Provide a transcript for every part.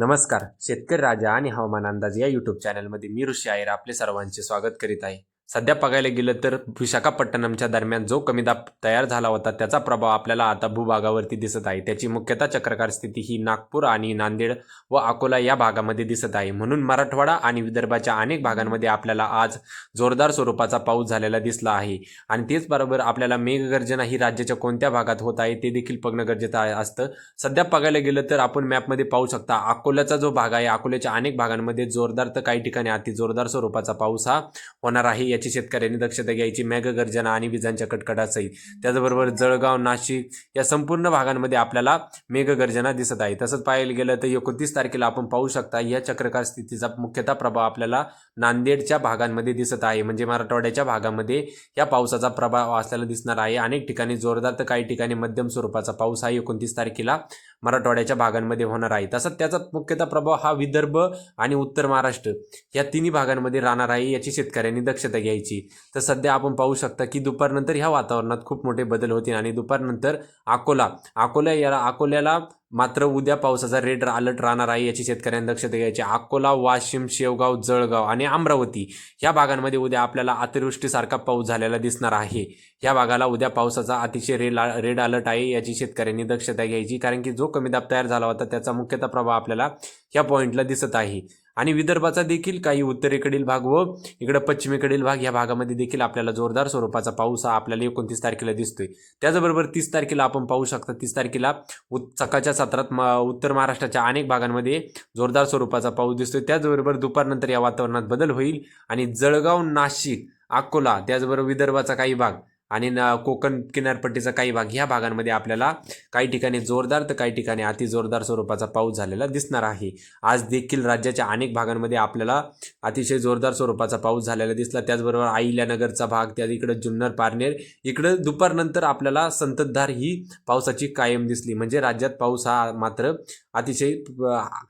नमस्कार. शेतकरी राजा आणि हवामान अंदाज या युट्यूब चॅनलमध्ये मी ऋषी आयर आपले सर्वांचे स्वागत करीत आहे. सध्या बघायला गेलं तर विशाखापट्टणमच्या दरम्यान जो कमी दाब तयार झाला होता त्याचा प्रभाव आपल्याला आता भूभागावरती दिसत आहे. त्याची मुख्यतः चक्रकार स्थिती ही नागपूर आणि नांदेड व अकोला या भागामध्ये दिसत आहे. म्हणून मराठवाडा आणि विदर्भाच्या अनेक भागांमध्ये आपल्याला आज जोरदार स्वरूपाचा पाऊस झालेला दिसला आहे. आणि तेच बरोबर आपल्याला मेघगर्जना ही राज्याच्या कोणत्या भागात होत आहे ते देखील बघणं गरजेचं आहे- असतं. सध्या बघायला गेलं तर आपण मॅपमध्ये पाहू शकता अकोल्याचा जो भाग आहे अकोल्याच्या अनेक भागांमध्ये जोरदार तर काही ठिकाणी अति जोरदार स्वरूपाचा पाऊस हा होणार आहे. याची शेतकऱ्यांनी दक्षता घ्यायची मेघगर्जना आणि विजांच्या कडकडासहित त्याचबरोबर जळगाव नाशिक या संपूर्ण भागांमध्ये आपल्याला मेघगर्जना दिसत आहे. तसंच पाहायला गेलं तर एकोणतीस तारखेला आपण पाहू शकता या चक्रकार स्थितीचा मुख्यतः प्रभाव आपल्याला नांदेडच्या भागांमध्ये दिसत आहे. म्हणजे मराठवाड्याच्या भागामध्ये या पावसाचा प्रभाव असल्याला दिसणार आहे. अनेक ठिकाणी जोरदार तर काही ठिकाणी मध्यम स्वरूपाचा पाऊस हा एकोणतीस तारखेला मराठवाड्याच्या भागांमध्ये होणार आहे. तसंच त्याचा मुख्यतः प्रभाव हा विदर्भ आणि उत्तर महाराष्ट्र या तिन्ही भागांमध्ये राहणार आहे याची शेतकऱ्यांनी दक्षता घ्यायची. तर सध्या आपण पाहू शकता की दुपारनंतर ह्या वातावरणात खूप मोठे बदल होतील आणि दुपारनंतर अकोला. अकोला याला अकोल्याला मात्र उद्या पावसाचा रेड अलर्ट राहणार आहे याची शेतकऱ्यांनी दक्षता घ्यायची अकोला वाशिम शेवगाव जळगाव आणि अमरावती या भागांमध्ये उद्या आपल्याला अतिवृष्टीसारखा पाऊस झालेला दिसणार आहे. या भागाला उद्या पावसाचा अतिशय रेड रेड अलर्ट आहे याची शेतकऱ्यांनी दक्षता घ्यायची कारण की जो कमी दाब तयार झाला होता त्याचा मुख्यतः प्रभाव आपल्याला या पॉईंटला दिसत आहे. आणि विदर्भाचा देखील काही उत्तरेकडील भाग व इकडं पश्चिमेकडील भाग या भागामध्ये देखील आपल्याला जोरदार स्वरूपाचा पाऊस हा आपल्याला एकोणतीस तारखेला दिसतोय. त्याचबरोबर तीस तारखेला आपण पाहू शकता तीस तारखेला उत सकाळच्या सत्रात म उत्तर महाराष्ट्राच्या अनेक भागांमध्ये जोरदार स्वरूपाचा पाऊस दिसतोय. त्याचबरोबर दुपारनंतर या वातावरणात बदल होईल आणि जळगाव नाशिक अकोला त्याचबरोबर विदर्भाचा काही भाग आणि न कोकण किनारपट्टीचा काही भाग ह्या भागांमध्ये आपल्याला काही ठिकाणी जोरदार तर काही ठिकाणी अति जोरदार स्वरूपाचा पाऊस झालेला दिसणार आहे. आज देखील राज्याच्या अनेक भागांमध्ये आपल्याला अतिशय जोरदार स्वरूपाचा पाऊस झालेला दिसला. त्याचबरोबर आईल्यानगरचा भाग त्या इकडं जुन्नर पारनेर इकडं दुपारनंतर आपल्याला संततधार ही पावसाची कायम दिसली. म्हणजे राज्यात पाऊस हा मात्र अतिशय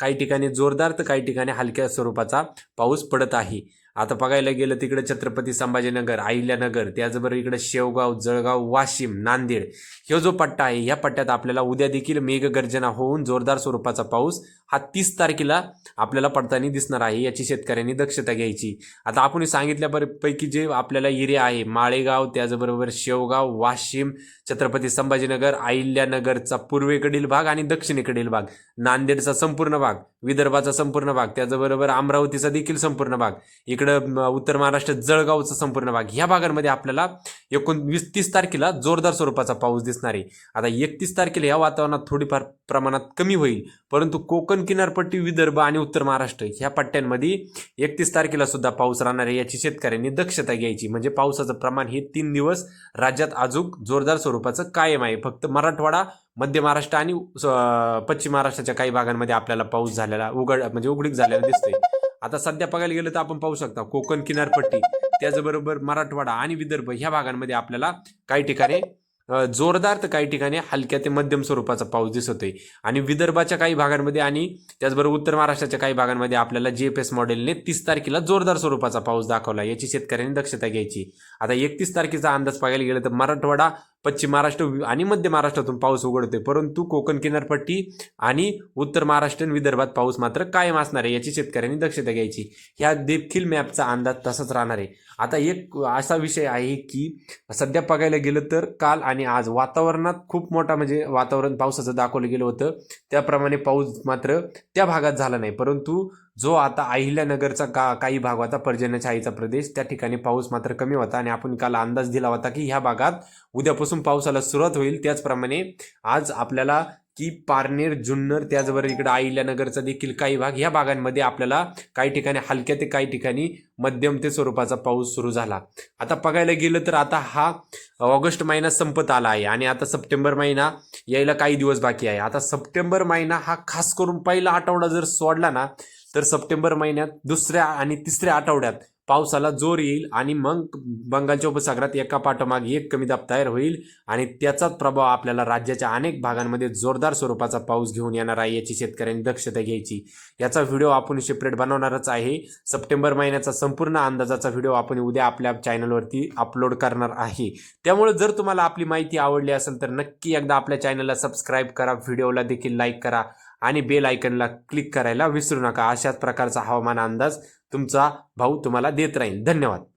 काही ठिकाणी जोरदार तर काही ठिकाणी हलक्या स्वरूपाचा पाऊस पडत आहे. आता बघायला गेलं तिकडे छत्रपती संभाजीनगर अहिल्यानगर त्याचबरोबर इकडे शेवगाव जळगाव वाशिम नांदेड. हे जो पट्टा आहे या पट्ट्यात आपल्याला उद्या देखील मेघगर्जना होऊन जोरदार स्वरूपाचा पाऊस हा तीस तारखेला आपल्याला पडताना दिसणार आहे याची शेतकऱ्यांनी दक्षता घ्यायची. आता आपण सांगितल्यापैकी जे आपल्याला एरिया आहे माळेगाव त्याचबरोबर शेवगाव वाशिम छत्रपती संभाजीनगर अहिल्यानगरचा पूर्वेकडील भाग आणि दक्षिणेकडील भाग. नांदेडचा संपूर्ण भाग विदर्भाचा संपूर्ण भाग त्याचबरोबर अमरावतीचा देखील संपूर्ण भाग. इकडं उत्तर महाराष्ट्र जळगावचा संपूर्ण भाग. ह्या भागांमध्ये आपल्याला एकोणवीस तीस तारखेला जोरदार स्वरूपाचा पाऊस दिसणार आहे. आता एकतीस तारखेला या वातावरणात थोडीफार प्रमाणात कमी होईल परंतु कोकण किनारपट्टी विदर्भ आणि उत्तर महाराष्ट्र ह्या पट्ट्यांमध्ये एकतीस तारखेला सुद्धा पाऊस राहणार आहे. याची शेतकऱ्यांनी दक्षता घ्यायची. म्हणजे पावसाचं प्रमाण हे तीन दिवस राज्यात अजून जोरदार स्वरूपाचं कायम आहे. फक्त मराठवाडा मध्य महाराष्ट्र आणि पश्चिम महाराष्ट्राच्या काही भागांमध्ये आपल्याला पाऊस झालेला उघड म्हणजे उघडीक झालेला दिसतोय. आता सध्या बघायला गेलं तर आपण पाहू शकता कोकण किनारपट्टी त्याचबरोबर मराठवाडा आणि विदर्भ ह्या भागांमध्ये आपल्याला काही ठिकाणी जोरदार तर काही ठिकाणी हलक्या ते मध्यम स्वरूपाचा पाऊस दिसतोय. आणि विदर्भाच्या काही भागांमध्ये आणि त्याचबरोबर उत्तर महाराष्ट्राच्या काही भागांमध्ये आपल्याला जी एफ एस मॉडेलने तीस तारखेला जोरदार स्वरूपाचा पाऊस दाखवला. याची शेतकऱ्यांनी दक्षता घ्यायची. आता एकतीस तारखेचा अंदाज पाहायला गेलं तर मराठवाडा पश्चिम महाराष्ट्र आणि मध्य महाराष्ट्रातून पाऊस उघडतोय. परंतु कोकण किनारपट्टी आणि उत्तर महाराष्ट्र आणि विदर्भात पाऊस मात्र कायम असणार आहे याची शेतकऱ्यांनी दक्षता घ्यायची. ह्या देखील मॅपचा अंदाज तसाच राहणार आहे. आता एक असा विषय आहे की सध्या बघायला गेलं तर काल आणि आज वातावरणात खूप मोठा म्हणजे वातावरण पावसाचं दाखवलं गेलं होतं. त्याप्रमाणे पाऊस मात्र त्या भागात झाला नाही. परंतु जो आता अहिल्यानगरचा का काही भाग होता पर्जन्यछाईचा प्रदेश त्या ठिकाणी पाऊस मात्र कमी होता आणि आपण काल अंदाज दिला होता की ह्या भागात उद्यापासून पावसाला सुरुवात होईल. त्याचप्रमाणे आज आपल्याला की पारनेर जुन्नर त्याचबरोबर इकडे अहिल्यानगरचा देखील काही भाग ह्या भागांमध्ये आपल्याला काही ठिकाणी हलक्या ते काही ठिकाणी मध्यम ते स्वरूपाचा पाऊस सुरू झाला. आता बघायला गेलं तर आता हा ऑगस्ट महिना संपत आला आहे आणि आता सप्टेंबर महिना यायला काही दिवस बाकी आहे. आता सप्टेंबर महिना हा खास करून पहिला आठवडा जर सोडला ना तर सप्टेंबर महिन्यात दुसऱ्या आणि तिसऱ्या आठवड्यात पावसाला जोर येईल आणि मग बंगालच्या उपसागरात एका पाठोमाग एक कमी दाब तयार होईल आणि त्याचाच प्रभाव आपल्याला राज्याच्या अनेक भागांमध्ये जोरदार स्वरूपाचा पाऊस घेऊन येणार आहे याची शेतकऱ्यांनी दक्षता घ्यायची. याचा व्हिडिओ आपण सेपरेट बनवणारच आहे. सप्टेंबर महिन्याचा संपूर्ण अंदाजाचा व्हिडिओ आपण उद्या आपल्या चॅनलवरती अपलोड करणार आहे. त्यामुळे जर तुम्हाला आपली माहिती आवडली असेल तर नक्की एकदा आपल्या चॅनलला सबस्क्राईब करा व्हिडिओला देखील लाईक करा आणि बेल आयकनला क्लिक करायला विसरू नका. अशाच प्रकारचा हवामान अंदाज तुमचा भाऊ तुम्हाला देत राहील. धन्यवाद.